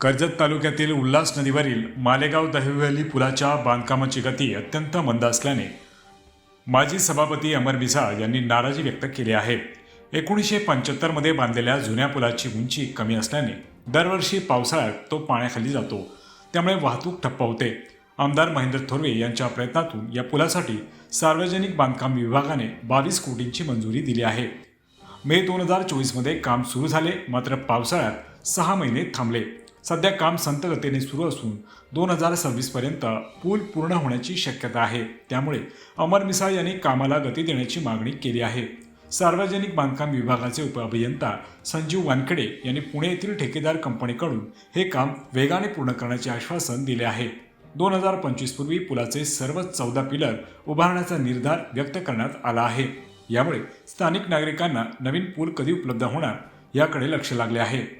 कर्जत तालुक्यातील उल्हास नदीवरील मालेगाव दहिवली पुलाच्या बांधकामाची गती अत्यंत मंद असल्याने माजी सभापती अमर मिसाळ यांनी नाराजी व्यक्त केली आहे. एकोणीसशे पंच्याहत्तरमध्ये बांधलेल्या जुन्या पुलाची उंची कमी असल्याने दरवर्षी पावसाळ्यात तो पाण्याखाली जातो. त्यामुळे वाहतूक ठप्प होते. आमदार महेंद्र थोरवे यांच्या प्रयत्नातून या पुलासाठी सार्वजनिक बांधकाम विभागाने बावीस कोटींची मंजुरी दिली आहे. मे दोन हजार चोवीसमध्ये काम सुरू झाले मात्र पावसाळ्यात सहा महिने थांबले. सध्या काम संत गतीने सुरू असून दोन हजार सव्वीसपर्यंत पूल पूर्ण होण्याची शक्यता आहे. त्यामुळे अमर मिसाळ यांनी कामाला गती देण्याची मागणी केली आहे. सार्वजनिक बांधकाम विभागाचे उपअभियंता संजीव वानखेडे यांनी पुणे येथील ठेकेदार कंपनीकडून हे काम वेगाने पूर्ण करण्याचे आश्वासन दिले आहे. दोन हजार पंचवीस पूर्वी पुलाचे सर्व चौदा पिलर उभारण्याचा निर्धार व्यक्त करण्यात आला आहे. यामुळे स्थानिक नागरिकांना नवीन पूल कधी उपलब्ध होणार याकडे लक्ष लागले आहे.